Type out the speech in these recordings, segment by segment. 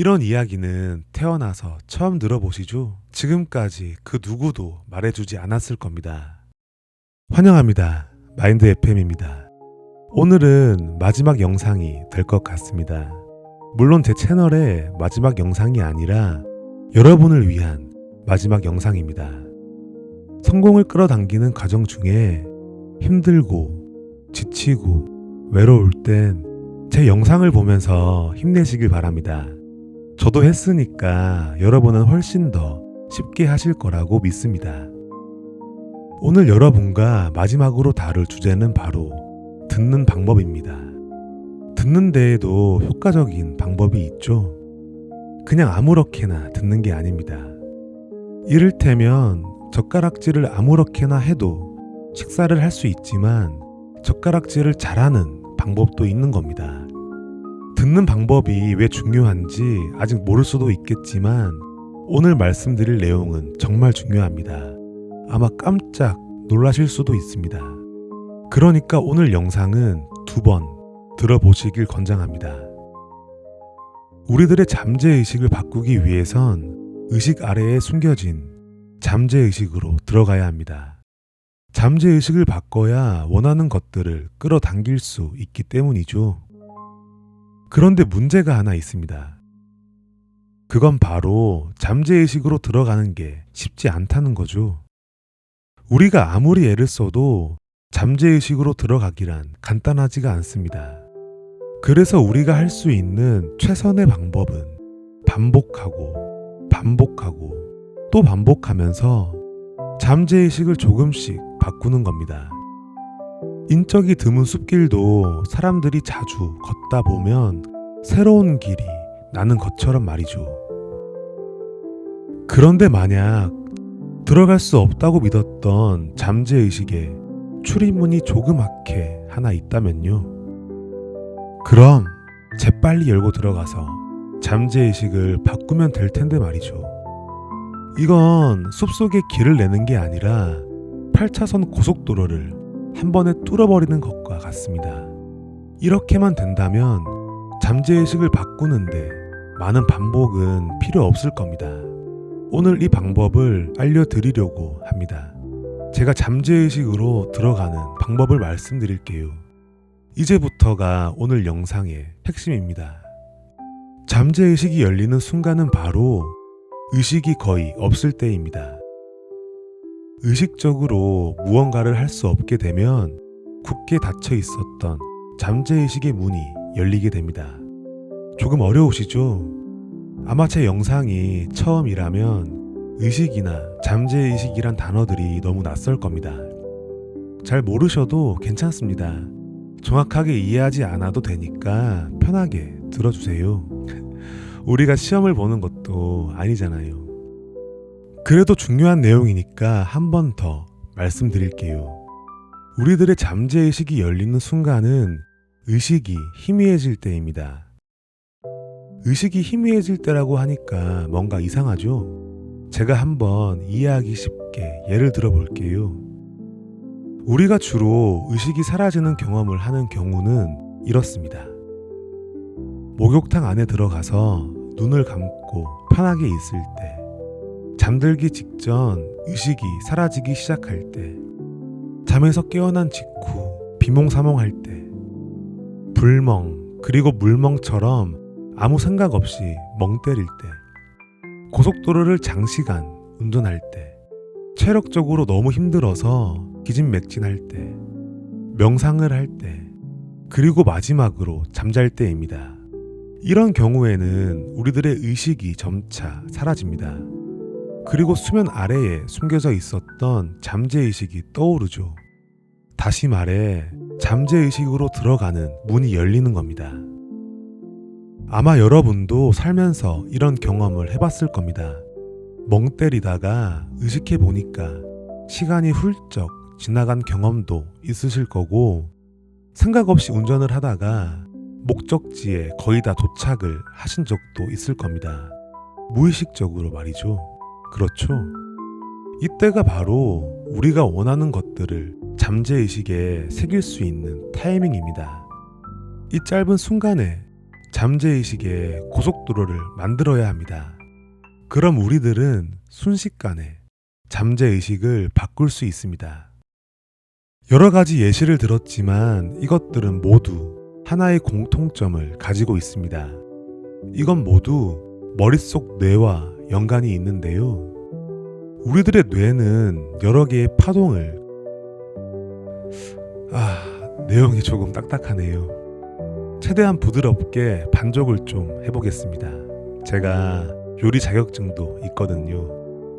이런 이야기는 태어나서 처음 들어보시죠? 지금까지 그 누구도 말해주지 않았을 겁니다. 환영합니다. 마인드 FM입니다. 오늘은 마지막 영상이 될 것 같습니다. 물론 제 채널의 마지막 영상이 아니라 여러분을 위한 마지막 영상입니다. 성공을 끌어당기는 과정 중에 힘들고 지치고 외로울 땐 제 영상을 보면서 힘내시길 바랍니다. 저도 했으니까 여러분은 훨씬 더 쉽게 하실 거라고 믿습니다. 오늘 여러분과 마지막으로 다룰 주제는 바로 듣는 방법입니다. 듣는 데에도 효과적인 방법이 있죠. 그냥 아무렇게나 듣는 게 아닙니다. 이를테면 젓가락질을 아무렇게나 해도 식사를 할 수 있지만 젓가락질을 잘하는 방법도 있는 겁니다. 듣는 방법이 왜 중요한지 아직 모를 수도 있겠지만 오늘 말씀드릴 내용은 정말 중요합니다. 아마 깜짝 놀라실 수도 있습니다. 그러니까 오늘 영상은 두 번 들어보시길 권장합니다. 우리들의 잠재의식을 바꾸기 위해선 의식 아래에 숨겨진 잠재의식으로 들어가야 합니다. 잠재의식을 바꿔야 원하는 것들을 끌어당길 수 있기 때문이죠. 그런데 문제가 하나 있습니다. 그건 바로 잠재의식으로 들어가는 게 쉽지 않다는 거죠. 우리가 아무리 애를 써도 잠재의식으로 들어가기란 간단하지가 않습니다. 그래서 우리가 할 수 있는 최선의 방법은 반복하고, 반복하고, 또 반복하면서 잠재의식을 조금씩 바꾸는 겁니다. 인적이 드문 숲길도 사람들이 자주 걷다 보면 새로운 길이 나는 것처럼 말이죠. 그런데 만약 들어갈 수 없다고 믿었던 잠재의식에 출입문이 조그맣게 하나 있다면요. 그럼 재빨리 열고 들어가서 잠재의식을 바꾸면 될 텐데 말이죠. 이건 숲속에 길을 내는 게 아니라 8차선 고속도로를 한 번에 뚫어버리는 것과 같습니다. 이렇게만 된다면 잠재의식을 바꾸는데 많은 반복은 필요 없을 겁니다. 오늘 이 방법을 알려드리려고 합니다. 제가 잠재의식으로 들어가는 방법을 말씀드릴게요. 이제부터가 오늘 영상의 핵심입니다. 잠재의식이 열리는 순간은 바로 의식이 거의 없을 때입니다. 의식적으로 무언가를 할 수 없게 되면 굳게 닫혀 있었던 잠재의식의 문이 열리게 됩니다. 조금 어려우시죠? 아마 제 영상이 처음이라면 의식이나 잠재의식이란 단어들이 너무 낯설 겁니다. 잘 모르셔도 괜찮습니다. 정확하게 이해하지 않아도 되니까 편하게 들어주세요. 우리가 시험을 보는 것도 아니잖아요. 그래도 중요한 내용이니까 한 번 더 말씀드릴게요. 우리들의 잠재의식이 열리는 순간은 의식이 희미해질 때입니다. 의식이 희미해질 때라고 하니까 뭔가 이상하죠? 제가 한번 이해하기 쉽게 예를 들어 볼게요. 우리가 주로 의식이 사라지는 경험을 하는 경우는 이렇습니다. 목욕탕 안에 들어가서 눈을 감고 편하게 있을 때, 잠들기 직전 의식이 사라지기 시작할 때, 잠에서 깨어난 직후 비몽사몽할 때, 불멍, 그리고 물멍처럼 아무 생각 없이 멍 때릴 때, 고속도로를 장시간 운전할 때, 체력적으로 너무 힘들어서 기진맥진할 때, 명상을 할 때, 그리고 마지막으로 잠잘 때입니다. 이런 경우에는 우리들의 의식이 점차 사라집니다. 그리고 수면 아래에 숨겨져 있었던 잠재의식이 떠오르죠. 다시 말해, 잠재의식으로 들어가는 문이 열리는 겁니다. 아마 여러분도 살면서 이런 경험을 해봤을 겁니다. 멍 때리다가 의식해 보니까 시간이 훌쩍 지나간 경험도 있으실 거고, 생각 없이 운전을 하다가 목적지에 거의 다 도착을 하신 적도 있을 겁니다. 무의식적으로 말이죠. 그렇죠. 이때가 바로 우리가 원하는 것들을 잠재의식에 새길 수 있는 타이밍입니다. 이 짧은 순간에 잠재의식의 고속도로를 만들어야 합니다. 그럼 우리들은 순식간에 잠재의식을 바꿀 수 있습니다. 여러 가지 예시를 들었지만 이것들은 모두 하나의 공통점을 가지고 있습니다. 이건 모두 머릿속 뇌와 연관이 있는데요. 우리들의 뇌는 여러 개의 파동을 아, 내용이 조금 딱딱하네요. 최대한 부드럽게 반족을 좀 해보겠습니다. 제가 요리 자격증도 있거든요.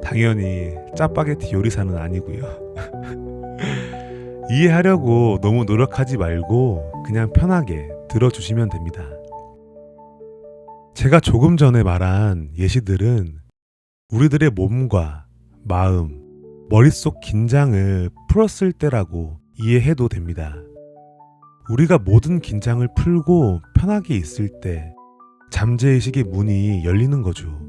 당연히 짜파게티 요리사는 아니고요. 이해하려고 너무 노력하지 말고 그냥 편하게 들어주시면 됩니다. 제가 조금 전에 말한 예시들은 우리들의 몸과 마음, 머릿속 긴장을 풀었을 때라고 이해해도 됩니다. 우리가 모든 긴장을 풀고 편하게 있을 때 잠재의식의 문이 열리는 거죠.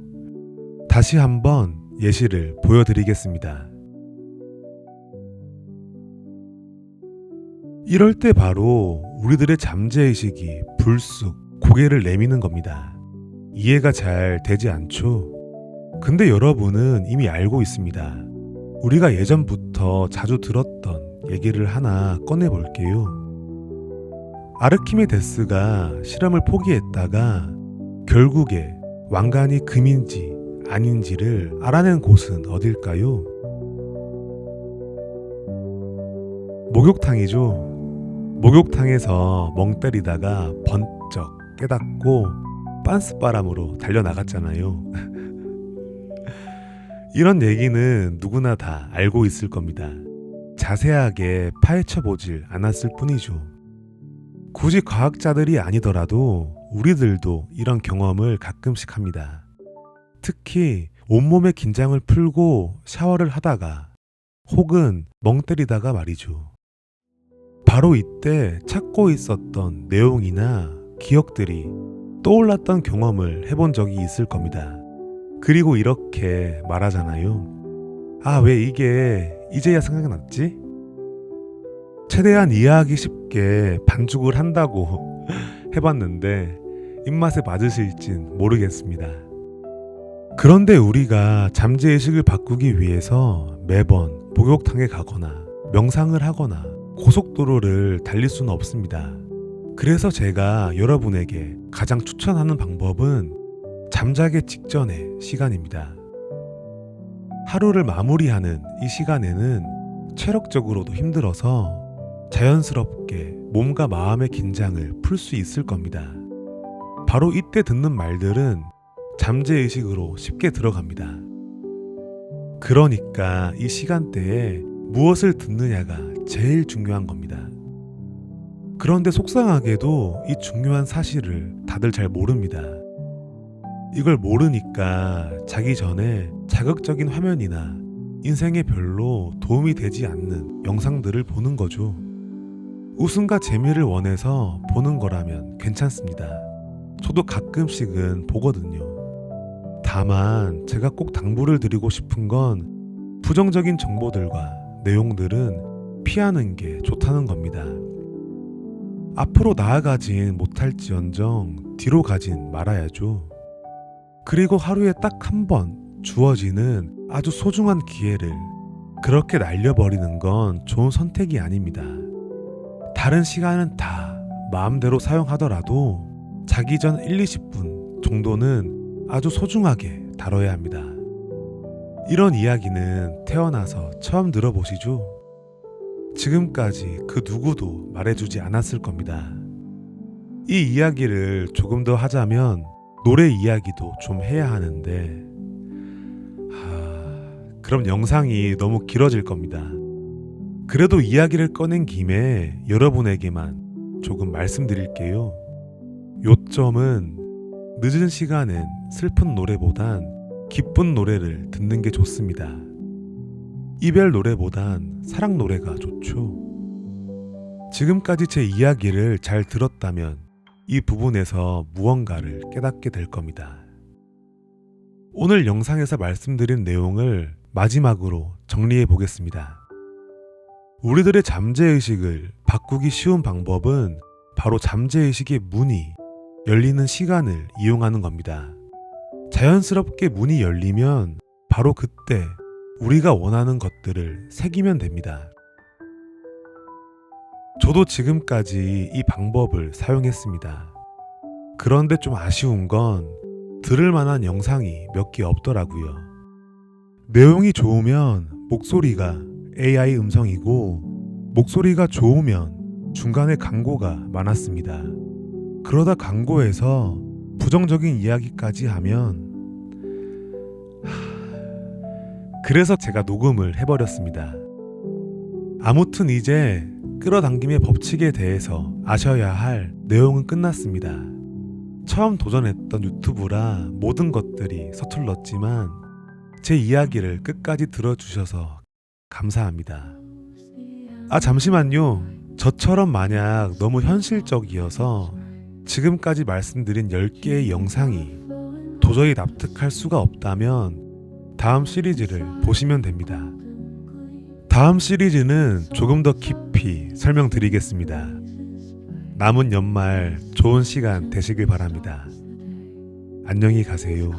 다시 한번 예시를 보여드리겠습니다. 이럴 때 바로 우리들의 잠재의식이 불쑥 고개를 내미는 겁니다. 이해가 잘 되지 않죠? 근데 여러분은 이미 알고 있습니다. 우리가 예전부터 자주 들었던 얘기를 하나 꺼내 볼게요. 아르키메데스가 실험을 포기했다가 결국에 왕관이 금인지 아닌지를 알아낸 곳은 어딜까요? 목욕탕이죠. 목욕탕에서 멍 때리다가 번쩍 깨닫고 빤스 바람으로 달려나갔잖아요. 이런 얘기는 누구나 다 알고 있을 겁니다. 자세하게 파헤쳐 보질 않았을 뿐이죠. 굳이 과학자들이 아니더라도 우리들도 이런 경험을 가끔씩 합니다. 특히 온몸의 긴장을 풀고 샤워를 하다가 혹은 멍 때리다가 말이죠. 바로 이때 찾고 있었던 내용이나 기억들이 떠올랐던 경험을 해본 적이 있을 겁니다. 그리고 이렇게 말하잖아요. 아, 왜 이게 이제야 생각났지? 최대한 이해하기 쉽게 반죽을 한다고 해봤는데 입맛에 맞으실진 모르겠습니다. 그런데 우리가 잠재의식을 바꾸기 위해서 매번 목욕탕에 가거나 명상을 하거나 고속도로를 달릴 수는 없습니다. 그래서 제가 여러분에게 가장 추천하는 방법은 잠자기 직전의 시간입니다. 하루를 마무리하는 이 시간에는 체력적으로도 힘들어서 자연스럽게 몸과 마음의 긴장을 풀 수 있을 겁니다. 바로 이때 듣는 말들은 잠재의식으로 쉽게 들어갑니다. 그러니까 이 시간대에 무엇을 듣느냐가 제일 중요한 겁니다. 그런데 속상하게도 이 중요한 사실을 다들 잘 모릅니다. 이걸 모르니까 자기 전에 자극적인 화면이나 인생에 별로 도움이 되지 않는 영상들을 보는 거죠. 웃음과 재미를 원해서 보는 거라면 괜찮습니다. 저도 가끔씩은 보거든요. 다만 제가 꼭 당부를 드리고 싶은 건 부정적인 정보들과 내용들은 피하는 게 좋다는 겁니다. 앞으로 나아가진 못할지언정 뒤로 가진 말아야죠. 그리고 하루에 딱 한 번 주어지는 아주 소중한 기회를 그렇게 날려버리는 건 좋은 선택이 아닙니다. 다른 시간은 다 마음대로 사용하더라도 자기 전 1, 20분 정도는 아주 소중하게 다뤄야 합니다. 이런 이야기는 태어나서 처음 들어보시죠? 지금까지 그 누구도 말해주지 않았을 겁니다. 이 이야기를 조금 더 하자면 노래 이야기도 좀 해야 하는데, 하, 그럼 영상이 너무 길어질 겁니다. 그래도 이야기를 꺼낸 김에 여러분에게만 조금 말씀드릴게요. 요점은 늦은 시간엔 슬픈 노래보단 기쁜 노래를 듣는 게 좋습니다. 이별 노래보단 사랑 노래가 좋죠. 지금까지 제 이야기를 잘 들었다면 이 부분에서 무언가를 깨닫게 될 겁니다. 오늘 영상에서 말씀드린 내용을 마지막으로 정리해 보겠습니다. 우리들의 잠재의식을 바꾸기 쉬운 방법은 바로 잠재의식의 문이 열리는 시간을 이용하는 겁니다. 자연스럽게 문이 열리면 바로 그때 우리가 원하는 것들을 새기면 됩니다. 저도 지금까지 이 방법을 사용했습니다. 그런데 좀 아쉬운 건 들을 만한 영상이 몇 개 없더라고요. 내용이 좋으면 목소리가 AI 음성이고 목소리가 좋으면 중간에 광고가 많았습니다. 그러다 광고에서 부정적인 이야기까지 하면 그래서 제가 녹음을 해버렸습니다. 아무튼 이제 끌어당김의 법칙에 대해서 아셔야 할 내용은 끝났습니다. 처음 도전했던 유튜브라 모든 것들이 서툴렀지만 제 이야기를 끝까지 들어주셔서 감사합니다. 아, 잠시만요. 저처럼 만약 너무 현실적이어서 지금까지 말씀드린 10개의 영상이 도저히 납득할 수가 없다면 다음 시리즈를 보시면 됩니다. 다음 시리즈는 조금 더 깊이 설명드리겠습니다. 남은 연말 좋은 시간 되시길 바랍니다. 안녕히 가세요.